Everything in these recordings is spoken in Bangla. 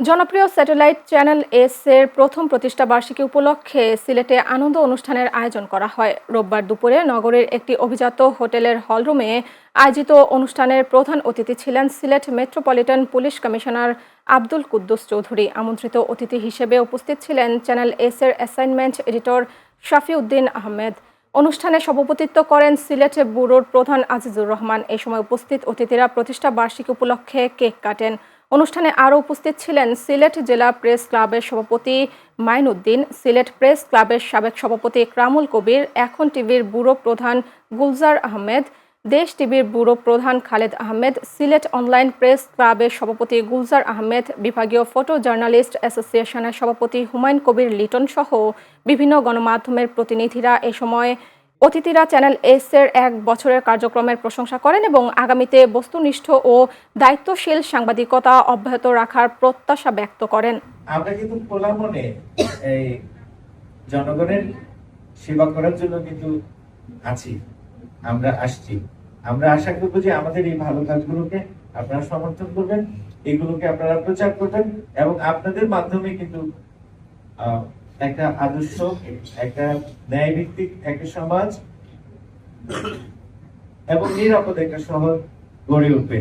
জনপ্রিয় স্যাটেলাইট চ্যানেল এস এর প্রথম প্রতিষ্ঠা বার্ষিকী উপলক্ষে সিলেটে আনন্দ অনুষ্ঠানের আয়োজন করা হয়। রোববার দুপুরে নগরের একটি অভিজাত হোটেলের হলরুমে আয়োজিত অনুষ্ঠানের প্রধান অতিথি ছিলেন Sylhet metropolitan police commissioner Abdul Quddus Chowdhury. আমন্ত্রিত অতিথি হিসেবে উপস্থিত ছিলেন চ্যানেল এস এর অ্যাসাইনমেন্ট এডিটর শাফিউদ্দিন আহমেদ। অনুষ্ঠানে সভাপতিত্ব করেন সিলেট ব্যুরোর প্রধান আজিজুর রহমান। এ সময় উপস্থিত অতিথিরা প্রতিষ্ঠা বার্ষিকী উপলক্ষে কেক কাটেন। অনুষ্ঠানে আরও উপস্থিত ছিলেন সিলেট জেলা প্রেস ক্লাবের সভাপতি মাইনুদ্দিন, সিলেট প্রেস ক্লাবের সাবেক সভাপতি ক্রামুল কবির, এখন টিভির ব্যুরো প্রধান গুলজার আহমেদ, দেশ টিভির ব্যুরো প্রধান খালেদ আহমেদ, সিলেট অনলাইন প্রেস ক্লাবের সভাপতি গুলজার আহমেদ, বিভাগীয় ফটো জার্নালিস্ট অ্যাসোসিয়েশনের সভাপতি হুমায়ুন কবির লিটন সহ বিভিন্ন গণমাধ্যমের প্রতিনিধিরা এ সময় অতিথিরা চ্যানেল এস এর এক বছরের কার্যক্রমের প্রশংসা করেন এবং আগামীতে বস্তুনিষ্ঠ ও দায়িত্বশীল সাংবাদিকতা অব্যাহত রাখার প্রত্যাশা ব্যক্ত করেন। আমরা কিন্তু খোলা মনে এই জনগণের সেবা করার জন্য কিন্তু আছি, আমরা আসছি। আমরা আশা করব যে আমাদের এই ভালো কাজগুলোকে আপনারা সমর্থন করবেন, এগুলোকে আপনারা প্রচার করবেন এবং আপনাদের মাধ্যমে কিন্তু একটা আদর্শ, একটা ন্যায় ভিত্তিক একটা সমাজ, এবং নিরাপদ একটা শহর গড়ে উঠবে।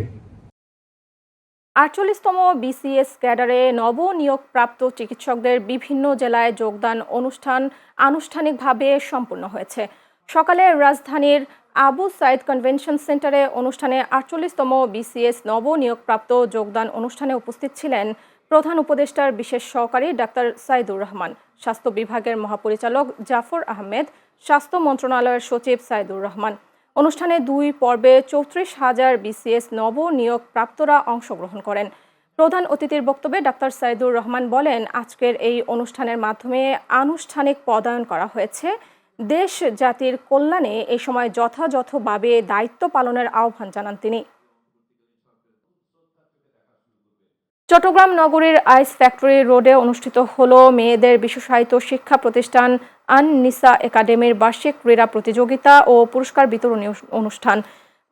আটচল্লিশতম বিসিএস ক্যাডারে নবনিয়োগপ্রাপ্ত চিকিৎসকদের বিভিন্ন জেলায় যোগদান অনুষ্ঠান আনুষ্ঠানিকভাবে সম্পূর্ণ হয়েছে। সকালে রাজধানীর আবু সাইদ কনভেনশন সেন্টারে অনুষ্ঠানে আটচল্লিশতম বিসিএস নবনিয়োগপ্রাপ্ত যোগদান অনুষ্ঠানে উপস্থিত ছিলেন প্রধান উপদেষ্টার বিশেষ সহকারী ডাক্তার সাইদুর রহমান, স্বাস্থ্য বিভাগের মহাপরিচালক জাফর আহমেদ, স্বাস্থ্য মন্ত্রণালয়ের সচিব সাইদুর রহমান। অনুষ্ঠানে দুই পর্বে চৌত্রিশ হাজার বিসিএস নব নিয়োগ প্রাপ্তরা অংশগ্রহণ করেন। প্রধান অতিথির বক্তব্যে ডাক্তার সাইদুর রহমান বলেন, আজকের এই অনুষ্ঠানের মাধ্যমে আনুষ্ঠানিক পদায়ন করা হয়েছে। দেশ জাতির কল্যাণে এই সময় যথাযথভাবে দায়িত্ব পালনের আহ্বান জানান তিনি। চট্টগ্রাম নগরীর আইস ফ্যাক্টরি রোডে অনুষ্ঠিত হল মেয়েদের বিশেষায়িত শিক্ষা প্রতিষ্ঠান আন নিসা একাডেমির বার্ষিক ক্রীড়া প্রতিযোগিতা ও পুরস্কার বিতরণী অনুষ্ঠান।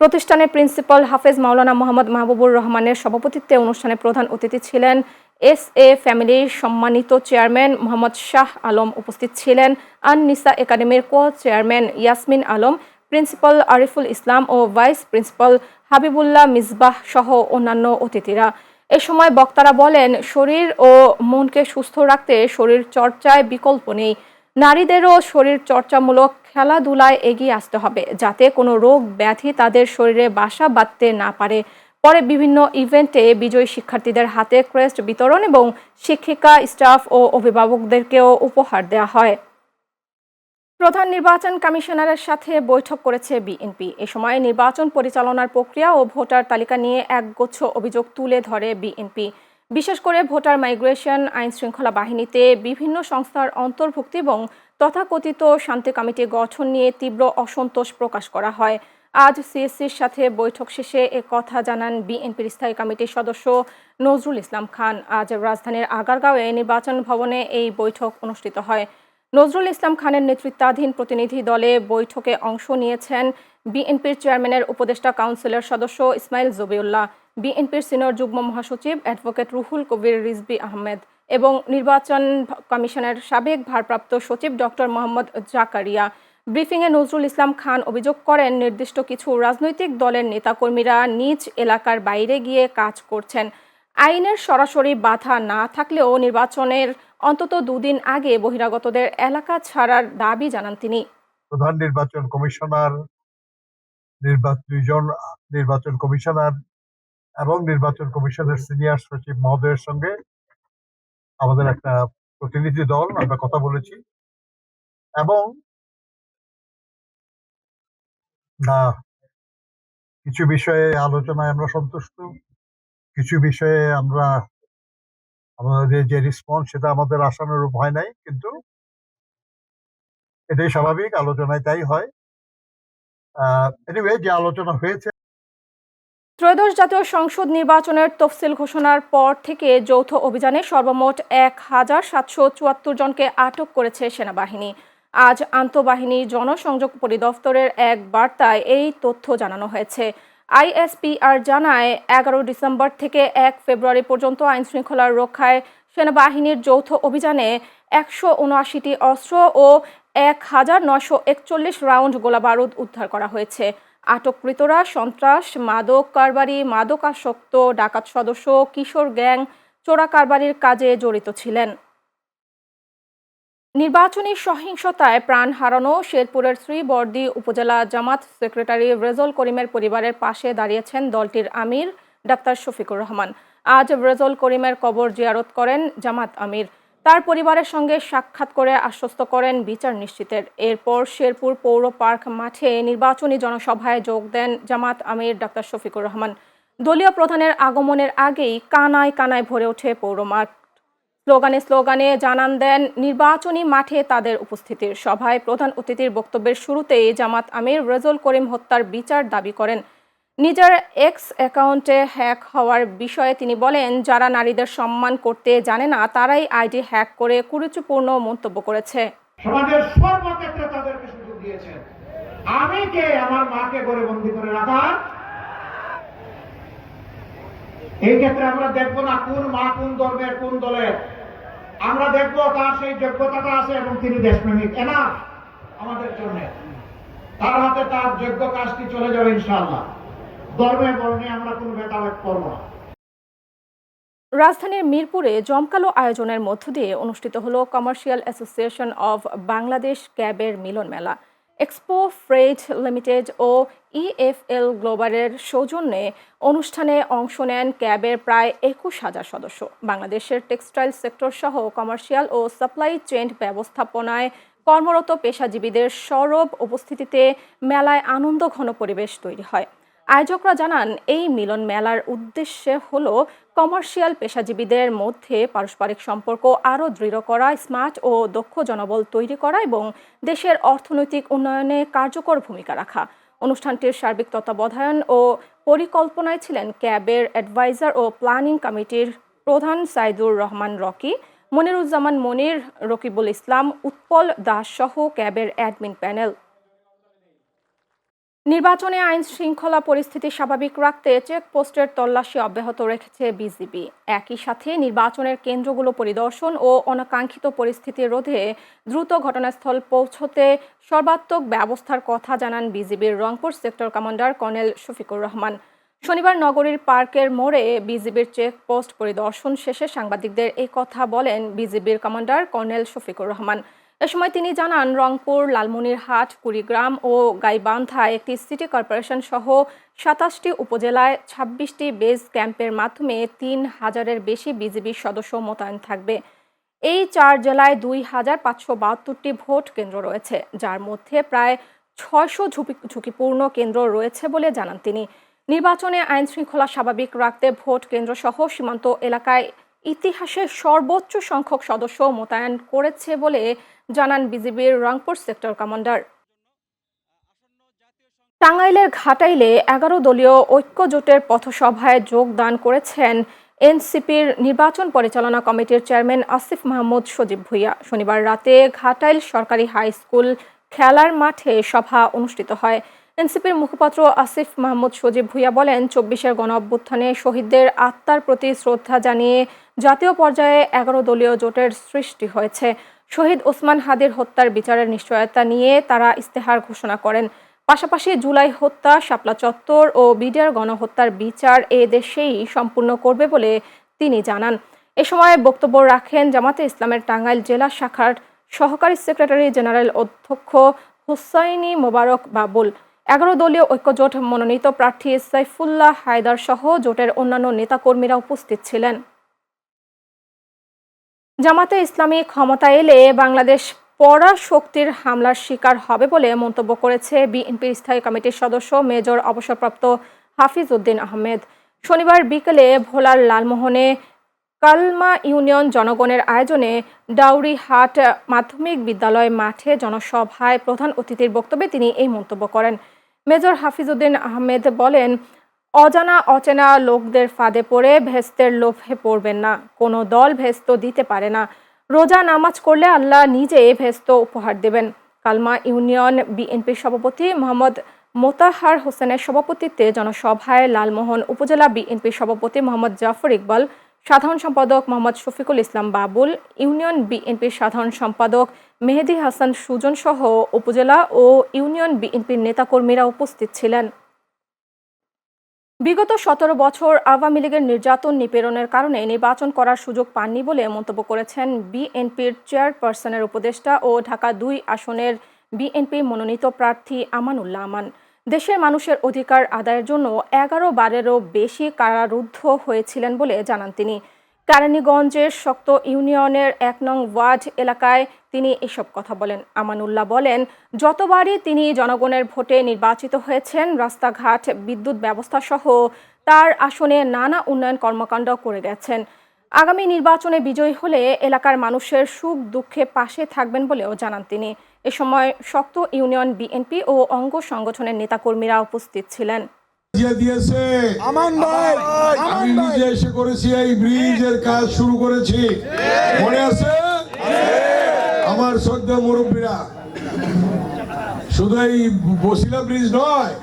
প্রতিষ্ঠানের প্রিন্সিপাল হাফেজ মাওলানা মোহাম্মদ মাহবুবুর রহমানের সভাপতিত্বে অনুষ্ঠানে প্রধান অতিথি ছিলেন এস এ ফ্যামিলির সম্মানিত চেয়ারম্যান মোহাম্মদ শাহ আলম উপস্থিত ছিলেন আন নিসা একাডেমির co chairman Yasmin Alam, principal Ariful Islam ও ভাইস প্রিন্সিপাল হাবিবুল্লাহ মিসবাহ সহ অন্যান্য অতিথিরা। এ সময় বক্তারা বলেন, শরীর ও মনকে সুস্থ রাখতে শরীর চর্চায় বিকল্প নেই। নারীদেরও শরীর চর্চামূলক খেলাধুলায় এগিয়ে আসতে হবে, যাতে কোনো রোগ ব্যাধি তাদের শরীরে বাসা বাঁধতে না পারে। পরে বিভিন্ন ইভেন্টে বিজয়ী শিক্ষার্থীদের হাতে ক্রেস্ট বিতরণ এবং শিক্ষিকা, স্টাফ ও অভিভাবকদেরকেও উপহার দেওয়া হয়। প্রধান নির্বাচন কমিশনারের সাথে বৈঠক করেছে বিএনপি। এ সময় নির্বাচন পরিচালনার প্রক্রিয়া ও ভোটার তালিকা নিয়ে একগুচ্ছ অভিযোগ তুলে ধরে বিএনপি। বিশেষ করে ভোটার মাইগ্রেশন আইন শৃঙ্খলা বাহিনীতে বিভিন্ন সংস্থার অন্তর্ভুক্তি এবং তথাকথিত শান্তি কমিটি গঠন নিয়ে তীব্র অসন্তোষ প্রকাশ করা হয়। আজ সিএসসির সাথে বৈঠক শেষে এ কথা জানান বিএনপির স্থায়ী কমিটির সদস্য নজরুল ইসলাম খান। আজ রাজধানীর আগারগাঁওয়ে নির্বাচন ভবনে এই বৈঠক অনুষ্ঠিত হয়। নজরুল ইসলাম খানের নেতৃত্বাধীন প্রতিনিধি দলে বৈঠকে অংশ নিয়েছেন বিএনপির চেয়ারম্যানের উপদেষ্টা কাউন্সিলের সদস্য ইসমাইল জবিউল্লাহ, বিএনপির সিনিয়র যুগ্ম মহাসচিব অ্যাডভোকেট রুহুল কবির রিজবি আহমেদ এবং নির্বাচন কমিশনের সাবেক ভারপ্রাপ্ত সচিব ডক্টর মোহাম্মদ জাকারিয়া। ব্রিফিংয়ে নজরুল ইসলাম খান অভিযোগ করেন, নির্দিষ্ট কিছু রাজনৈতিক দলের নেতাকর্মীরা নিজ এলাকার বাইরে গিয়ে কাজ করছেন। আইনের সরাসরি বাধা না থাকলেও নির্বাচনের অন্তত দুদিন আগে বহিরাগতদের এলাকা ছাড়ার দাবি জানান তিনি। প্রধান নির্বাচন কমিশনার দুইজন নির্বাচন কমিশনার এবং নির্বাচন কমিশনের সিনিয়র সচিব মহোদয়ের সঙ্গে আমাদের একটা প্রতিনিধি দল আমরা কথা বলেছি এবং কিছু বিষয়ে আলোচনায় আমরা সন্তুষ্ট। কিছু বিষয়ে আমরা আমাদের যে রেসপন্স সেটা আমাদের আশানুরূপ হয় নাই, কিন্তু এটাই স্বাভাবিক, আলোচনায় তাই হয়। এনিওয়ে যে আলোচনা হয়েছে ত্রয়োদশ জাতীয় সংসদ নির্বাচনের তফসিল ঘোষণার পর থেকে যৌথ অভিযানে সর্বমোট এক হাজার সাতশো চুয়াত্তর জনকে আটক করেছে সেনাবাহিনী। আজ আন্তঃবাহিনী জনসংযোগ পরিদপ্তরের এক বার্তায় এই তথ্য জানানো হয়েছে। আইএসপিআর জানায়, এগারো ডিসেম্বর থেকে এক ফেব্রুয়ারি পর্যন্ত আইন আইনশৃঙ্খলা রক্ষায় সেনাবাহিনীর যৌথ অভিযানে একশো উনআশিটি অস্ত্র ও এক হাজার নশো একচল্লিশ রাউন্ড গোলাবারুদ উদ্ধার করা হয়েছে। আটককৃতরা সন্ত্রাস, মাদক কারবারি, মাদকাসক্ত, ডাকাত সদস্য, কিশোর গ্যাং চোরা কারবারির কাজে জড়িত ছিলেন। নির্বাচনী সহিংসতায় প্রাণ হারানো শেরপুরের শ্রীবর্দী উপজেলা জামাত সেক্রেটারি রেজল করিমের পরিবারের পাশে দাঁড়িয়েছেন দলটির আমির ডাক্তার শফিকুর রহমান। আজ রেজল করিমের কবর জিয়ারত করেন জামাত আমির। তার পরিবারের সঙ্গে সাক্ষাৎ করে আশ্বস্ত করেন বিচার নিশ্চিতের। এরপর শেরপুর পৌর পার্ক মাঠে নির্বাচনী জনসভায় যোগ দেন জামাত আমির ডাক্তার শফিকুর রহমান। দলীয় প্রধানের আগমনের আগেই কানায় কানায় ভরে ওঠে পৌর মাঠ। স্লোগানে স্লোগানে জানান দেন, নির্বাচনী মাঠে তাদের উপস্থিতির সভায় প্রধান অতিথির বক্তব্যের শুরুতেই জামাত আমির রেজল করিম হত্যার বিচার দাবি করেন। নিজের এক্স অ্যাকাউন্টে হ্যাক হওয়ার বিষয়ে তিনি বলেন, যারা নারীদের সম্মান করতে জানে না, তারাই আইডি হ্যাক করে কুরুচিপূর্ণ মন্তব্য করেছে। সমাজের সর্বক্ষেত্রে তাদেরকে সুযোগ দিয়েছেন। আমি কে? আমার মাকে ঘরে বন্দি করে রাখার এই ক্ষেত্রে আমরা দেখব না কোন মা কোন ধর্মের কোন দলের। আমরা দেখব তার সেই যোগ্যতাটা আছে এবং তিনি দেশপ্রেমিক। এনা আমাদের জন্য। তার হাতে তার যোগ্য কাজটি চলে যাবে ইনশাআল্লাহ। ধর্মে বর্ণে আমরা কোনো ভেদাভেদ করব না। রাজধানীর মিরপুরে জমকালো আয়োজনের মধ্য দিয়ে অনুষ্ঠিত হলো কমার্শিয়াল অ্যাসোসিয়েশন অব বাংলাদেশ ক্যাবের মিলন মেলা এক্সপো ফ্রেড লিমিটেড ও ইএফএল গ্লোবালের সৌজন্যে অনুষ্ঠানে অংশ নেন ক্যাবের প্রায় একুশ হাজার সদস্য। বাংলাদেশের টেক্সটাইল সেক্টর সহ কমার্শিয়াল ও সাপ্লাই চেন ব্যবস্থাপনায় কর্মরত পেশাজীবীদের সরব উপস্থিতিতে মেলায় আনন্দ ঘন পরিবেশ তৈরি হয়। আয়োজকরা জানান, এই মিলন মেলার উদ্দেশ্যে হল কমার্শিয়াল পেশাজীবীদের মধ্যে পারস্পরিক সম্পর্ক আরও দৃঢ় করা, স্মার্ট ও দক্ষ জনবল তৈরি করা এবং দেশের অর্থনৈতিক উন্নয়নে কার্যকর ভূমিকা রাখা। অনুষ্ঠানটির সার্বিক তত্ত্বাবধায়ন ও পরিকল্পনায় ছিলেন ক্যাবের অ্যাডভাইজার ও প্ল্যানিং কমিটির প্রধান সাইদুর রহমান রকি, মনিরুজ্জামান মনির, রকিবুল ইসলাম, উৎপল দাস সহ ক্যাবের অ্যাডমিন প্যানেল। নির্বাচনে আইন শৃঙ্খলা পরিস্থিতি স্বাভাবিক রাখতে চেকপোস্টের তল্লাশি অব্যাহত রেখেছে বিজিবি। একই সাথে নির্বাচনের কেন্দ্রগুলো পরিদর্শন ও অনাকাঙ্ক্ষিত পরিস্থিতি রোধে দ্রুত ঘটনাস্থল পৌঁছতে সর্বাত্মক ব্যবস্থার কথা জানান বিজিবির Rangpur sector commander colonel Shafiqur Rahman. শনিবার নগরীর পার্কের মোড়ে বিজিবির চেকপোস্ট পরিদর্শন শেষে সাংবাদিকদের এই কথা বলেন বিজিবির কমান্ডার কর্নেল শফিকুর রহমান। এ সময় তিনি জানান, রংপুর, লালমনিরহাট, কুড়িগ্রাম ও গাইবান্ধায় একটি সিটি কর্পোরেশন সহ সাতাশটি উপজেলায় ছাব্বিশটি বেস ক্যাম্পের মাধ্যমে তিন হাজারের বেশি বিজিবি সদস্য মোতায়েন থাকবে। এই চার জেলায় দুই হাজার পাঁচশো বাহাত্তরটি ভোট কেন্দ্র রয়েছে, যার মধ্যে প্রায় ছয়শো ঝুঁকিপূর্ণ কেন্দ্র রয়েছে বলে জানান তিনি। নির্বাচনে আইন শৃঙ্খলা স্বাভাবিক রাখতে ভোট কেন্দ্র সহ সীমান্ত এলাকায় ইতিহাসে সর্বোচ্চ সংখ্যক সদস্য মোতায়েন করেছে বলে জানান বিজিবির রংপুর সেক্টর কমান্ডার। টাঙ্গাইলের ঘাটাইলে এগারো দলীয় ঐক্য জোটের পথসভায় যোগদান করেছেন এনসিপির নির্বাচন পরিচালনা কমিটির চেয়ারম্যান আসিফ মাহমুদ সজীব ভুইয়া। শনিবার রাতে ঘাটাইল সরকারি হাই স্কুল খেলার মাঠে সভা অনুষ্ঠিত হয়। এনসিপির মুখপাত্র আসিফ মাহমুদ সজীব ভুইয়া বলেন, চব্বিশের গণ অভ্যুত্থানে শহীদদের আত্মার প্রতি শ্রদ্ধা জানিয়ে জাতীয় পর্যায়ে এগারো দলীয় জোটের সৃষ্টি হয়েছে। শহীদ ওসমান হাদির হত্যার বিচারের নিশ্চয়তা নিয়ে তারা ইস্তেহার ঘোষণা করেন। পাশাপাশি জুলাই হত্যা, শাপলা চত্বর ও বিডিআর গণহত্যার বিচার এ দেশেই সম্পূর্ণ করবে বলে তিনি জানান। এ সময় বক্তব্য রাখেন জামাতে ইসলামের টাঙ্গাইল জেলা শাখার সহকারী সেক্রেটারি জেনারেল অধ্যক্ষ হুসাইনি মোবারক বাবুল। এগারো দলীয় ঐক্যজোট মনোনীত প্রার্থী সাইফুল্লাহ হায়দার সহ জোটের অন্যান্য নেতাকর্মীরা উপস্থিত ছিলেন। জামাতে ইসলামী ক্ষমতা এলে বাংলাদেশ পরা শক্তির হামলার শিকার হবে বলে মন্তব্য করেছে বিএনপির স্থায়ী কমিটির সদস্য মেজর অবসরপ্রাপ্ত হাফিজ উদ্দিন আহমেদ। শনিবার বিকেলে ভোলার লালমোহনে কালমা ইউনিয়ন জনগণের আয়োজনে ডাউরিহাট মাধ্যমিক বিদ্যালয় মাঠে জনসভায় প্রধান অতিথির বক্তব্যে তিনি এই মন্তব্য করেন। মেজর হাফিজউদ্দিন আহমেদ বলেন, অজানা, অচেনা লোকদের ফাঁদে পড়ে ভেস্তের লোভে পড়বেন না। কোনো দল ভেস্ত দিতে পারে না। রোজা নামাজ করলে আল্লাহ নিজে ভেস্ত উপহার দেবেন। কালমা ইউনিয়ন বিএনপির সভাপতি মোহাম্মদ মোতাহার হোসেনের সভাপতিত্বে জনসভায় লালমোহন উপজেলা বিএনপি সভাপতি মোহাম্মদ জাফর ইকবাল সাধারণ সম্পাদক মোহাম্মদ শফিকুল ইসলাম বাবুল, ইউনিয়ন বিএনপির সাধারণ সম্পাদক মেহেদি হাসান সুজন সহ উপজেলা ও ইউনিয়ন বিএনপির নেতাকর্মীরা উপস্থিত ছিলেন। বিগত সতেরো বছর আওয়ামী লীগের নির্যাতন নিপীড়নের কারণে নির্বাচন করার সুযোগ পাননি বলে মন্তব্য করেছেন বিএনপির চেয়ারপারসনের উপদেষ্টা ও ঢাকা দুই আসনের বিএনপি মনোনীত প্রার্থী আমানুল্লাহ আমান। দেশের মানুষের অধিকার আদায়ের জন্য এগারো বারেরও বেশি কারারুদ্ধ হয়েছিলেন বলে জানান তিনি। কেরানীগঞ্জের শক্ত ইউনিয়নের এক নং ওয়ার্ড এলাকায় তিনি এসব কথা বলেন। আমানুল্লাহ বলেন, যতবারই তিনি জনগণের ভোটে নির্বাচিত হয়েছেন, রাস্তাঘাট, বিদ্যুৎ ব্যবস্থা সহ তার আসনে নানা উন্নয়ন কর্মকাণ্ড করে গেছেন। আগামী নির্বাচনে বিজয়ী হলে এলাকার মানুষের সুখ দুঃখে পাশে থাকবেন বলেও জানান তিনি। এ সময় শক্ত ইউনিয়ন বিএনপি ও অঙ্গ সংগঠনের নেতাকর্মীরা উপস্থিত ছিলেন। দিয়েছে। আমান ভাই আমি নিজে এসে করেছি এই ব্রিজের কাজ শুরু করেছি। মনে আছে? আমার সদ্য মুরব্বীরা শুধু এই বসিলা ব্রিজ নয়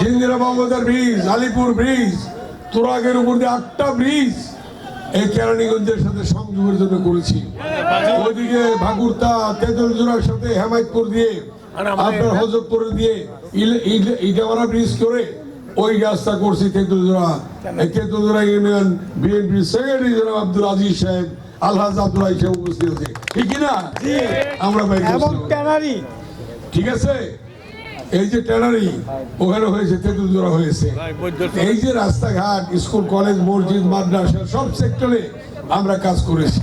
জিন্দিরা মমতার ব্রিজ আলিপুর ব্রিজ তোরাগের উপর দিয়ে আটটা ব্রিজ এই কেরানীগঞ্জের সাথে সংযোগের জন্য করেছি। ওইদিকে ভাগুরতা তেঁতুলজোড়ার সাথে হেমায়তপুর দিয়ে আপনার হজরতপুর দিয়ে ইল- ব্রিজ করে ওই রাস্তা করছি তেঁতুলজোড়া। এই তেঁতুলজোড়া ইউনিয়ন বিএনপি সেক্রেটারি জনাব আব্দুল আজিজ সাহেব আলহাজ আব্দুল আজিজ সাহেব উপস্থিত আছে। ঠিক কি না? আমরা ঠিক আছে? এই যে ট্যানারি, ওখানে হয়েছে তেঁতুলজোড়া হয়েছে। এই যে রাস্তাঘাট, স্কুল, কলেজ, মসজিদ, মাদ্রাসা, সব সেক্টরে আমরা কাজ করেছি।